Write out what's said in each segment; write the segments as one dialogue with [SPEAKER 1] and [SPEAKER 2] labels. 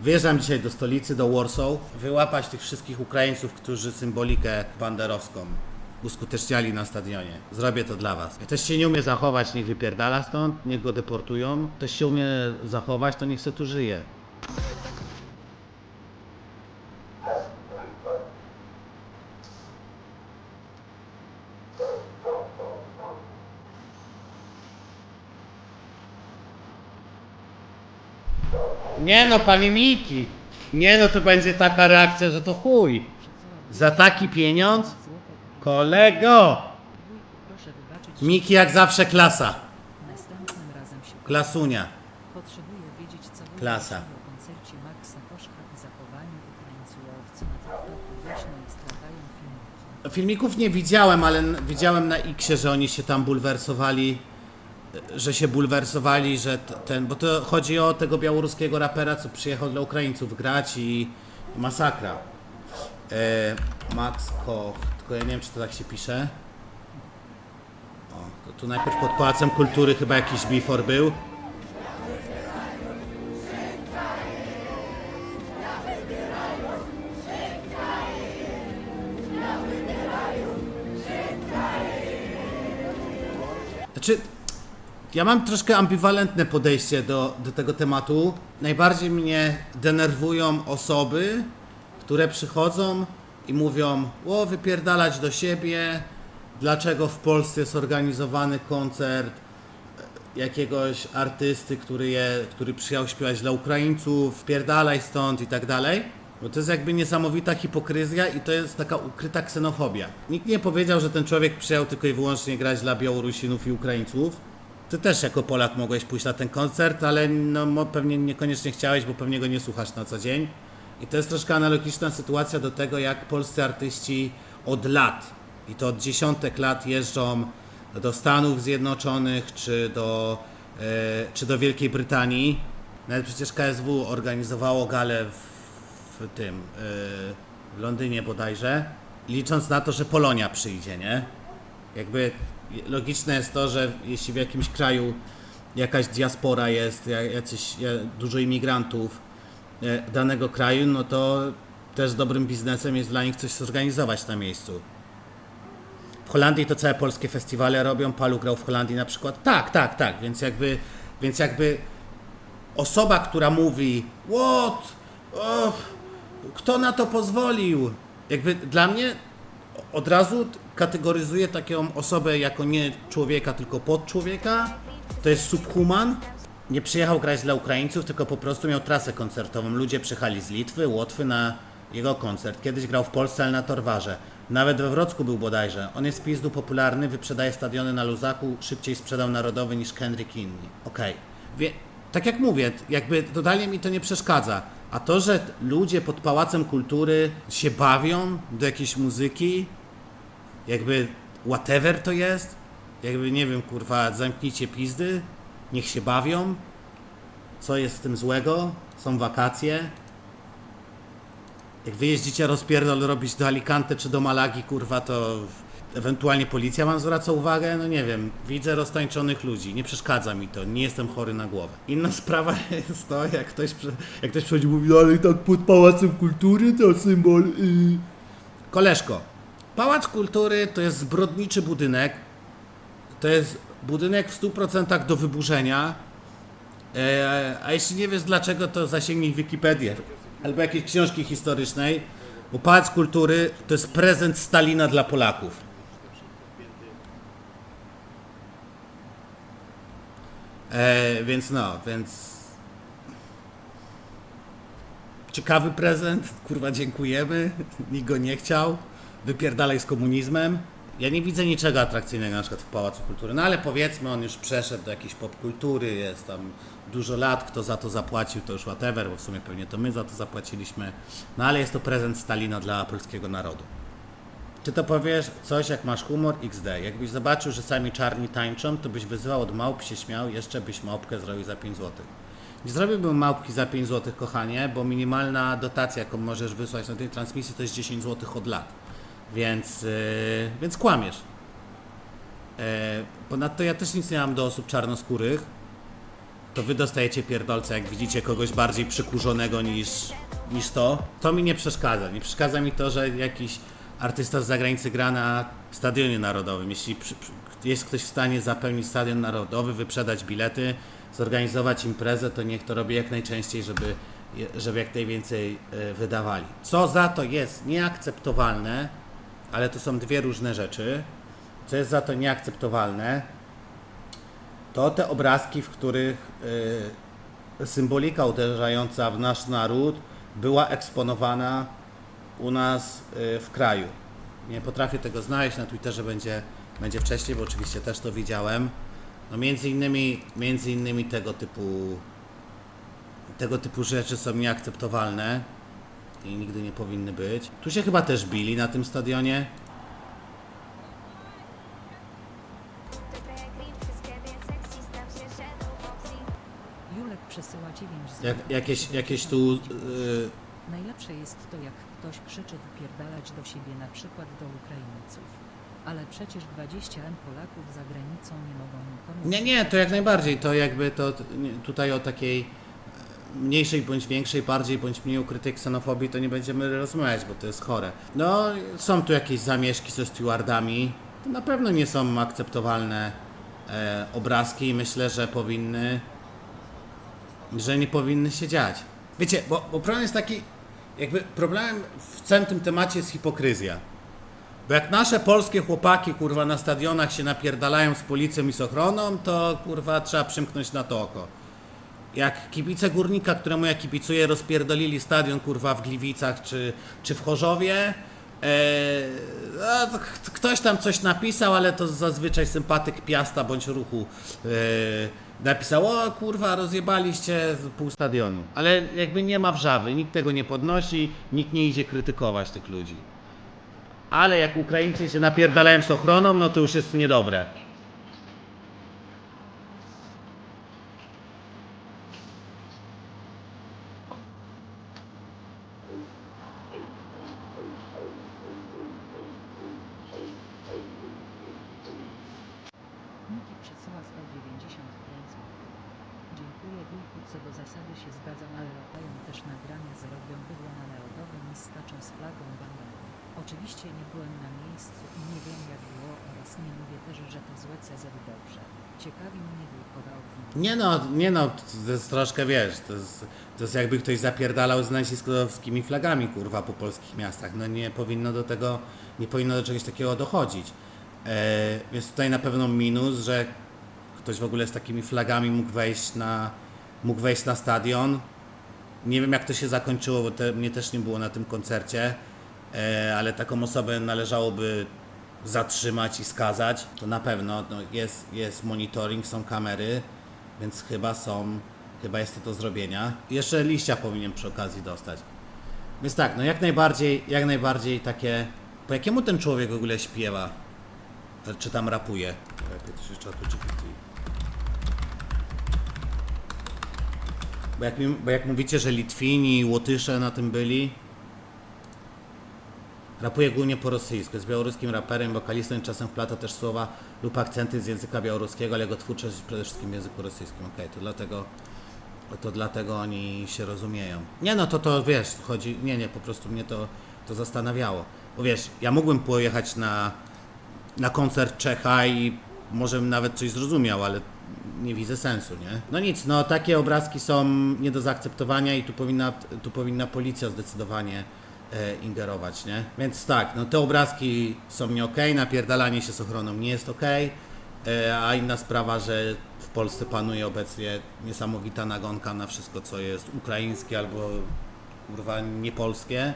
[SPEAKER 1] Wyjeżdżam dzisiaj do stolicy, do Warsaw, wyłapać tych wszystkich Ukraińców, którzy symbolikę banderowską uskuteczniali na stadionie. Zrobię to dla was. Ktoś się nie umie zachować, niech wypierdala stąd, niech go deportują. Ktoś się umie zachować, to niech se tu żyje. Nie no, panie Miki. Nie no, to będzie taka reakcja, że to chuj. Za taki pieniądz? Kolego!
[SPEAKER 2] Proszę wybaczyć,
[SPEAKER 1] Miki jak zawsze klasa.
[SPEAKER 2] następnym razem się
[SPEAKER 1] Klasunia.
[SPEAKER 2] potrzebuję wiedzieć, co wy
[SPEAKER 1] Klasa.
[SPEAKER 2] myślicie o koncercie Maxa Koszka i zachowaniu Ukraińców łowcy na TikToku. Głośno i stradają filmiki.
[SPEAKER 1] Filmików nie widziałem, ale n- widziałem na Xie, że oni się tam bulwersowali, że się bulwersowali, że ten, bo to chodzi o tego białoruskiego rapera, co przyjechał dla Ukraińców grać i masakra. E, Max Koch, tylko ja nie wiem, czy to tak się pisze. O, to tu najpierw pod Pałacem Kultury chyba jakiś before był. Ja mam troszkę ambiwalentne podejście do, do tego tematu. Najbardziej mnie denerwują osoby, które przychodzą i mówią, o wypierdalać do siebie, dlaczego w Polsce jest organizowany koncert e, jakiegoś artysty, który, je, który przyjechał śpiewać dla Ukraińców, wpierdalaj stąd i tak dalej. Bo to jest jakby niesamowita hipokryzja i to jest taka ukryta ksenofobia. Nikt nie powiedział, że ten człowiek przyjechał tylko i wyłącznie grać dla Białorusinów i Ukraińców. Ty też jako Polak mogłeś pójść na ten koncert, ale no, pewnie niekoniecznie chciałeś, bo pewnie go nie słuchasz na co dzień. I to jest troszkę analogiczna sytuacja do tego, jak polscy artyści od lat, i to od dziesiątek lat jeżdżą do Stanów Zjednoczonych czy do, e, czy do Wielkiej Brytanii. Nawet przecież KSW organizowało galę w, w tym, e, w Londynie bodajże, licząc na to, że Polonia przyjdzie, nie? Jakby logiczne jest to, że jeśli w jakimś kraju jakaś diaspora jest, ja- jacyś ja- dużo imigrantów e, danego kraju, no to też dobrym biznesem jest dla nich coś zorganizować na miejscu. W Holandii to całe polskie festiwale robią, Palu grał w Holandii na przykład. Tak, tak, tak, więc jakby, więc jakby osoba, która mówi what, o, kto na to pozwolił? Jakby dla mnie od razu kategoryzuję taką osobę jako nie człowieka, tylko podczłowieka. To jest subhuman. Nie przyjechał grać dla Ukraińców, tylko po prostu miał trasę koncertową. Ludzie przyjechali z Litwy, Łotwy na jego koncert. Kiedyś grał w Polsce, ale na Torwarze. Nawet we Wrocku był bodajże. On jest pizdu popularny, wyprzedaje stadiony na luzaku, szybciej sprzedał narodowy niż i inni. Okej. Wie, tak jak mówię, jakby totalnie mi to nie przeszkadza. A to, że ludzie pod Pałacem Kultury się bawią do jakiejś muzyki, jakby whatever to jest, jakby nie wiem, kurwa, zamknijcie pizdy, niech się bawią, co jest w tym złego, są wakacje. Jak wy jeździcie rozpierdol robić do Alicante czy do Malagi, kurwa, to ewentualnie policja wam zwraca uwagę, no nie wiem, widzę roztańczonych ludzi, nie przeszkadza mi to, nie jestem chory na głowę. Inna sprawa jest to, jak ktoś, jak ktoś przychodzi i mówi, no ale tak pod Pałacem Kultury to symbol... Yy. Koleżko, Pałac Kultury to jest zbrodniczy budynek, to jest budynek w 100% do wyburzenia, E, a jeśli nie wiesz dlaczego, to zasięgnij Wikipedię albo jakiejś książki historycznej, bo Pałac Kultury to jest prezent Stalina dla Polaków. E, więc no, więc ciekawy prezent, kurwa dziękujemy, nikt go nie chciał, wypierdalaj z komunizmem. Ja nie widzę niczego atrakcyjnego na przykład w Pałacu Kultury, no ale powiedzmy on już przeszedł do jakiejś popkultury, jest tam dużo lat, kto za to zapłacił to już whatever, bo w sumie pewnie to my za to zapłaciliśmy, no ale jest to prezent Stalina dla polskiego narodu. Czy to powiesz coś jak masz humor XD? Jakbyś zobaczył, że sami czarni tańczą, to byś wyzywał od małp, się śmiał, jeszcze byś małpkę zrobił za 5 zł. Nie zrobiłbym małpki za 5 zł, kochanie, bo minimalna dotacja, jaką możesz wysłać na tej transmisji, to jest 10 zł od lat. Więc, yy, więc kłamiesz. E, ponadto ja też nic nie mam do osób czarnoskórych, to wy dostajecie pierdolce, jak widzicie kogoś bardziej przykurzonego niż, niż to. To mi nie przeszkadza. Nie przeszkadza mi to, że jakiś artysta z zagranicy gra na stadionie narodowym. Jeśli jest ktoś w stanie zapełnić stadion narodowy, wyprzedać bilety, zorganizować imprezę, to niech to robi jak najczęściej, żeby, żeby jak najwięcej e, wydawali. Co za to jest nieakceptowalne, ale to są dwie różne rzeczy. Co jest za to nieakceptowalne, to te obrazki, w których y, symbolika uderzająca w nasz naród była eksponowana u nas y, w kraju. Nie potrafię tego znaleźć, na Twitterze będzie, będzie wcześniej, bo oczywiście też to widziałem. No między innymi, między innymi tego typu tego typu rzeczy są nieakceptowalne i nigdy nie powinny być. Tu się chyba też bili na tym stadionie.
[SPEAKER 2] Julek przesyła 9
[SPEAKER 1] Jak, jakieś, jakieś tu y,
[SPEAKER 2] Najlepsze jest to, jak ktoś krzyczy wypierdalać do siebie na przykład do Ukraińców. Ale przecież 20 M Polaków za granicą nie mogą nikomu...
[SPEAKER 1] Nie, nie, to jak najbardziej. To jakby to tutaj o takiej e, mniejszej bądź większej, bardziej bądź mniej ukrytej ksenofobii to nie będziemy rozmawiać, bo to jest chore. No, są tu jakieś zamieszki ze stewardami. To na pewno nie są akceptowalne e, obrazki i myślę, że powinny, że nie powinny się dziać. Wiecie, bo, bo problem jest taki, jakby problemem w całym tym temacie jest hipokryzja. Bo jak nasze polskie chłopaki, kurwa, na stadionach się napierdalają z policją i z ochroną, to kurwa trzeba przymknąć na to oko. Jak kibice górnika, któremu ja kibicuję, rozpierdolili stadion kurwa w Gliwicach czy, czy w Chorzowie, e, k- ktoś tam coś napisał, ale to zazwyczaj sympatyk Piasta bądź ruchu e, napisał, o kurwa, rozjebaliście pół stadionu. Ale jakby nie ma wrzawy, nikt tego nie podnosi, nikt nie idzie krytykować tych ludzi. Ale jak Ukraińcy się napierdalają z ochroną, no to już jest niedobre.
[SPEAKER 2] Co do zasady się zgadzam, ale latają też nagrania z robią bydło na narodowym i skaczą z flagą banderą. Oczywiście nie byłem na miejscu i nie wiem jak było oraz nie mówię też, że to złe CZ dobrze. Ciekawi mnie opinia.
[SPEAKER 1] Nie no, nie no, to jest troszkę, wiesz, to jest, to jest jakby ktoś zapierdalał z nazistowskimi flagami, kurwa, po polskich miastach. No nie powinno do tego, nie powinno do czegoś takiego dochodzić. E, tutaj na pewno minus, że ktoś w ogóle z takimi flagami mógł wejść na, mógł wejść na stadion. Nie wiem jak to się zakończyło, bo te, mnie też nie było na tym koncercie, e, ale taką osobę należałoby zatrzymać i skazać. To na pewno no, jest, jest monitoring, są kamery, więc chyba są, chyba jest to do zrobienia. Jeszcze liścia powinien przy okazji dostać. Więc tak, no jak najbardziej, jak najbardziej takie. Po jakiemu ten człowiek w ogóle śpiewa? Czy tam rapuje? Lepiej to się czatu GPT. Bo jak, bo jak mówicie, że Litwini i Łotysze na tym byli, Rapuje głównie po rosyjsku. Jest białoruskim raperem, wokalistą i czasem wplata też słowa lub akcenty z języka białoruskiego, ale jego twórczość jest przede wszystkim w języku rosyjskim. Okej, to dlatego to dlatego oni się rozumieją. Nie no, to to wiesz, chodzi, nie, nie, po prostu mnie to, to zastanawiało. Bo wiesz, ja mógłbym pojechać na, na koncert Czecha i może bym nawet coś zrozumiał, ale nie widzę sensu, nie? No nic, no takie obrazki są nie do zaakceptowania i tu powinna, tu powinna policja zdecydowanie e, ingerować, nie? Więc tak, no te obrazki są nie okej, napierdalanie się z ochroną nie jest okej, e, a inna sprawa, że w Polsce panuje obecnie niesamowita nagonka na wszystko, co jest ukraińskie albo kurwa niepolskie.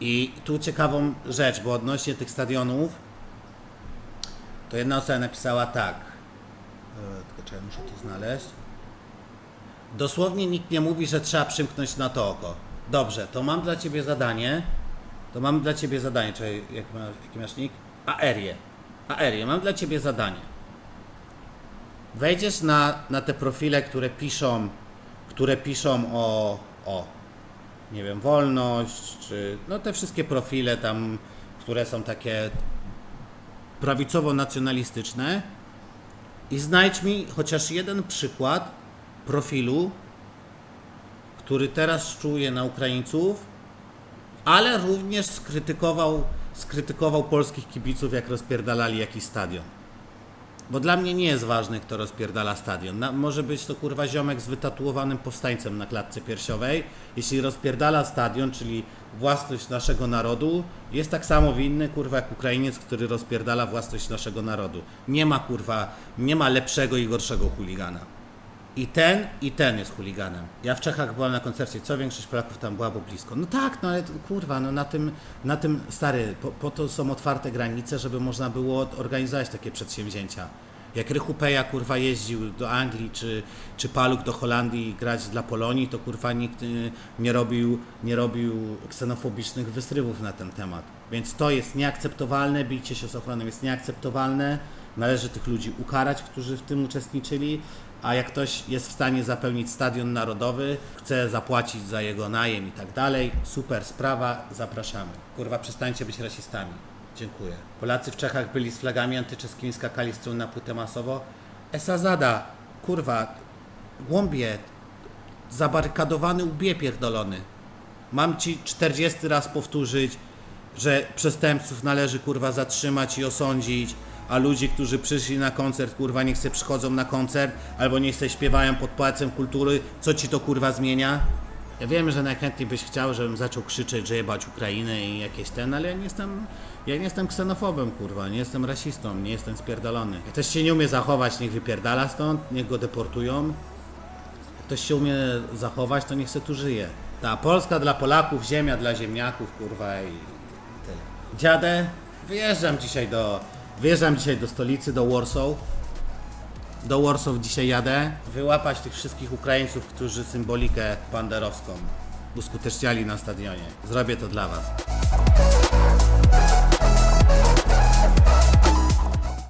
[SPEAKER 1] I tu ciekawą rzecz, bo odnośnie tych stadionów, to jedna osoba napisała tak. E, tylko czekaj, muszę to znaleźć. Dosłownie nikt nie mówi, że trzeba przymknąć na to oko. Dobrze, to mam dla ciebie zadanie. To mam dla ciebie zadanie. Czekaj, jak masz, jaki masz nick? Aerię. Aerię, mam dla ciebie zadanie. Wejdziesz na, na te profile, które piszą, które piszą o, o, nie wiem, wolność, czy no te wszystkie profile tam, które są takie prawicowo-nacjonalistyczne i znajdź mi chociaż jeden przykład profilu, który teraz szczuje na Ukraińców, ale również skrytykował, skrytykował polskich kibiców, jak rozpierdalali jakiś stadion. Bo dla mnie nie jest ważne, kto rozpierdala stadion. Na, może być to kurwa ziomek z wytatuowanym powstańcem na klatce piersiowej. Jeśli rozpierdala stadion, czyli własność naszego narodu, jest tak samo winny kurwa jak Ukrainiec, który rozpierdala własność naszego narodu. Nie ma kurwa, nie ma lepszego i gorszego chuligana. I ten, i ten jest chuliganem. Ja w Czechach byłem na koncercie, co większość Polaków tam była, bo blisko. No tak, no ale kurwa, no na tym, na tym, stary, po, po to są otwarte granice, żeby można było organizować takie przedsięwzięcia. Jak Rychu Peja, kurwa, jeździł do Anglii, czy, czy Paluk do Holandii grać dla Polonii, to kurwa nikt y, nie robił, nie robił ksenofobicznych wysrywów na ten temat. Więc to jest nieakceptowalne, bicie się z ochroną jest nieakceptowalne. Należy tych ludzi ukarać, którzy w tym uczestniczyli, a jak ktoś jest w stanie zapełnić stadion narodowy, chce zapłacić za jego najem i tak dalej, super sprawa, zapraszamy. Kurwa, przestańcie być rasistami. Dziękuję. Polacy w Czechach byli z flagami antyczeskimi, skakali z na płytę masowo. Esa zada, kurwa, głąbie, zabarykadowany łbie pierdolony. Mam ci 40 raz powtórzyć, że przestępców należy kurwa zatrzymać i osądzić, a ludzi, którzy przyszli na koncert, kurwa niech se przychodzą na koncert, albo niech se śpiewają pod pałacem kultury, co ci to kurwa zmienia? Ja wiem, że najchętniej byś chciał, żebym zaczął krzyczeć, że jebać Ukrainę i jakieś ten, ale ja nie jestem, ja nie jestem ksenofobem, kurwa, nie jestem rasistą, nie jestem spierdolony. Jak ktoś się nie umie zachować, niech wypierdala stąd, niech go deportują. Jak ktoś się umie zachować, to niech se tu żyje. Ta Polska dla Polaków, ziemia dla ziemniaków, kurwa i tyle. Dziadę, wyjeżdżam dzisiaj do, wyjeżdżam dzisiaj do stolicy, do Warsaw. Do Warsaw dzisiaj jadę. Wyłapać tych wszystkich Ukraińców, którzy symbolikę banderowską uskuteczniali na stadionie. Zrobię to dla Was.